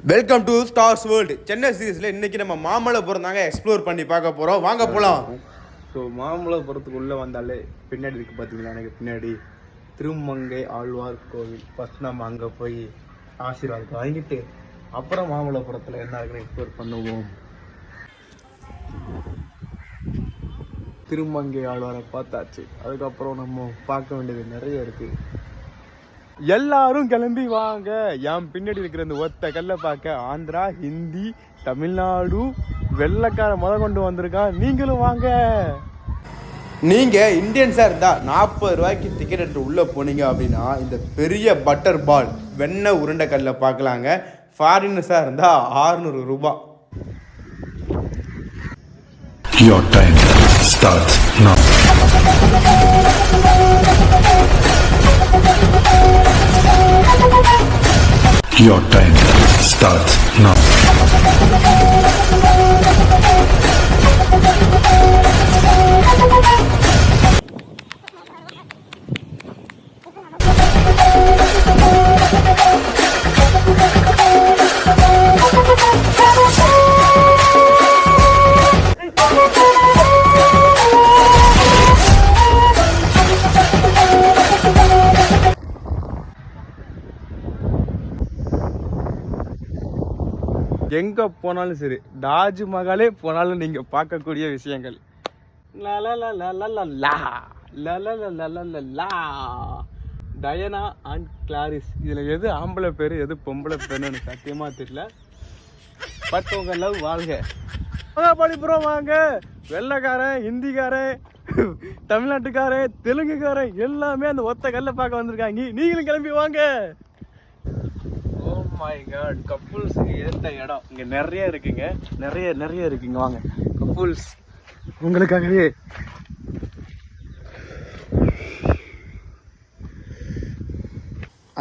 Welcome to stars world Chennai சீரீஸில் இன்னைக்கு நம்ம மாமல்லபுரம் தாங்க எக்ஸ்ப்ளோர் பண்ணி பார்க்க போகிறோம் வாங்க போகலாம் ஸோ மாமல்லபுரத்துக்கு உள்ளே வந்தாலே பின்னாடி இருக்கு பார்த்தீங்களா எனக்கு பின்னாடி திருமங்கை ஆழ்வார் கோவில். ஃபஸ்ட் நம்ம அங்கே போய் ஆசீர்வாதம் வாங்கிட்டு அப்புறம் மாமல்லபுரத்தில் என்ன இருக்குன்னு எக்ஸ்ப்ளோர் பண்ணுவோம். திருமங்கை ஆழ்வாரை பார்த்தாச்சு. அதுக்கப்புறம் நம்ம பார்க்க வேண்டியது நிறைய இருக்குது எல்லாரும் கிளம்பி வாங்க. என் பின்னாடி இருக்கிற இந்த ஒத்த கல்ல பார்க்க ஆந்திரா ஹிந்தி தமிழ்நாடு வெள்ளக்கார முத கொண்டு வந்திருக்கான் நீங்களும் வாங்க. நீங்கள் இந்தியன்ஸாக இருந்தால் நாற்பது ரூபாய்க்கு டிக்கெட் எடுத்து உள்ளே போனீங்க அப்படின்னா இந்த பெரிய பட்டர் பால் வெண்ணெய் உருண்டை கல்லை பார்க்கலாங்க. ஃபாரினர்ஸாக இருந்தால் ஆறுநூறு ரூபாய். Your time starts now. Your time starts now. எங்கே போனாலும் சரி தாஜ்மஹாலே போனாலும் நீங்கள் பார்க்கக்கூடிய விஷயங்கள் லா லா. டயனா அண்ட் கிளாரிஸ் இதில் எது ஆம்பளை பேர் எது பொம்பளை பேருன்னு சத்தியமாக தெரியல பட் உங்கள் லவ் வாழ்க படிப்புறோம் வாங்க வெள்ளைக்காரன் ஹிந்திக்காரன் தமிழ்நாட்டுக்காரன் தெலுங்குக்காரன் எல்லாமே அந்த ஒத்த கல்லை பார்க்க வந்திருக்காங்க நீங்களும் கிளம்பி வாங்க மை காட் கப்புள்ஸுக்கு ஏற்ற இடம். இங்க நிறைய இருக்குங்க. நிறைய நிறைய இருக்குங்க வாங்க. கப்புல்ஸ் உங்களுக்காகவே.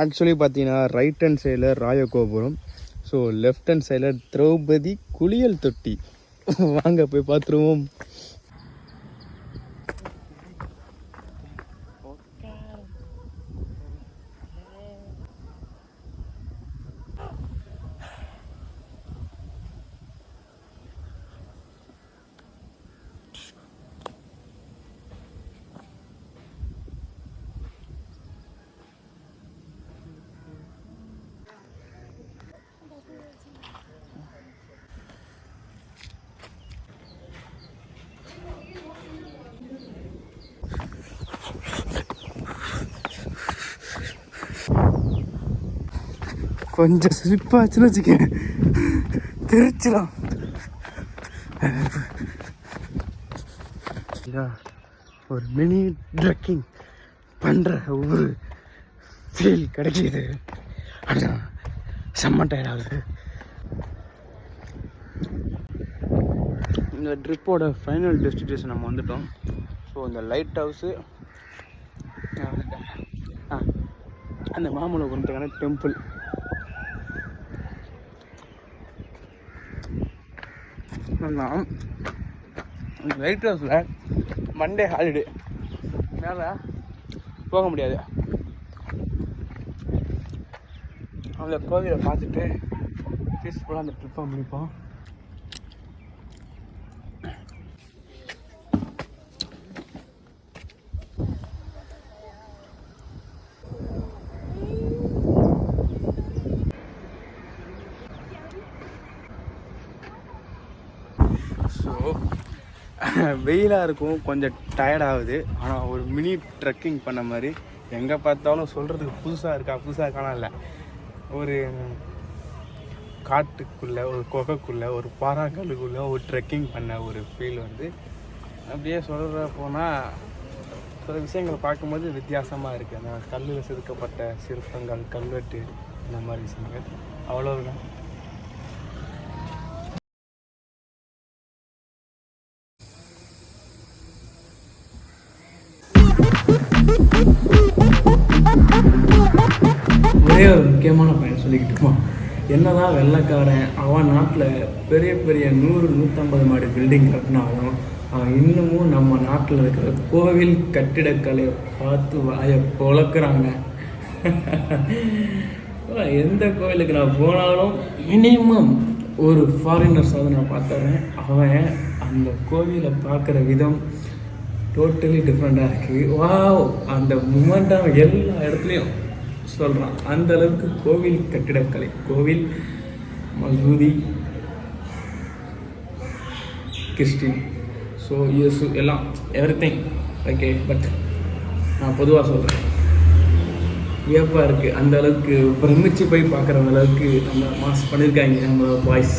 ஆக்சுவலி பார்த்தீங்கன்னா ரைட் ஹேண்ட் சைடில் ராயகோபுரம். ஸோ லெஃப்ட் ஹேண்ட் சைடில் திரௌபதி குளியல் தொட்டி. வாங்க போய் பார்த்துருவோம். கொஞ்சம் ஸ்லிப்பாச்சுன்னு வச்சுக்கேன். தெரிச்சிடும் ஒரு மினி ட்ரக்கிங் பண்ணுற ஒரு ஃபீல் கிடைக்கிது. அதான் செம்ம டயர்டாகுது இந்த ட்ரிப்போட ஃபைனல் டெஸ்டினேஷன் நம்ம வந்துட்டோம். ஸோ இந்த லைட் ஹவுஸு அந்த மாமல்லபுரத்துக்கான டெம்பிள் நான் லைட் ஹவுஸில் மண்டே ஹாலிடே மேலே போக முடியாது. அந்த கோவிலை பார்த்துட்டு பீஸ்ஃபுல்லாக அந்த ட்ரிப்பை முடிப்போம் ஸோ வெயிலாக இருக்கும் கொஞ்சம் டயர்ட் ஆகுது. ஆனால் ஒரு மினி ட்ரெக்கிங் பண்ண மாதிரி எங்கே பார்த்தாலும் சொல்கிறதுக்கு புதுசாக இருக்கா புதுசாக இருக்கானா இல்லை. ஒரு காட்டுக்குள்ளே ஒரு குகைக்குள்ளே ஒரு பாறாங்கல்லுக்குள்ளே ஒரு ட்ரெக்கிங் பண்ண ஒரு ஃபீல் வந்து அப்படியே சொல்கிற போனால் சில விஷயங்களை பார்க்கும்போது வித்தியாசமாக இருக்குது அந்த கல்லில் செதுக்கப்பட்ட சிற்பங்கள் கல்வெட்டு இந்த மாதிரி விஷயங்கள். அவ்வளோதான் ஒரே ஒரு முக்கியமான பையன் சொல்லிக்கிட்டுமா என்னதான் வெள்ளைக்காரன் அவன் நாட்டில் பெரிய பெரிய நூறு நூற்றம்பது மாடி பில்டிங் கட்டினாலும் அவன் இன்னமும் நம்ம நாட்டில் இருக்கிற கோவில் கட்டிடக்கலையை பார்த்து வாயை பொழக்கிறாங்க. எந்த கோயிலுக்கு நான் போனாலும் மினிமம் ஒரு ஃபாரினர்ஸ் வந்து நான் பார்த்துறேன். அவன் அந்த கோவிலை பார்க்குற விதம் டோட்டலி டிஃப்ரெண்ட்டாக இருக்குது வாவ் அந்த மூமெண்ட்டாக எல்லா இடத்துலையும் சொல்கிறான் அந்த அளவுக்கு கோவில் கட்டிடக்கலை. கோவில் மசூதி கிறிஸ்டின். ஸோ இயேசு எல்லாம் எவ்ரி திங் ஓகே பட் நான் பொதுவாக சொல்கிறேன் வியப்பாக இருக்குது அந்த அளவுக்கு பிரமிச்சு போய் பார்க்குற அளவுக்கு நம்ம மாஸ் பண்ணியிருக்காங்க நம்ம பாய்ஸ்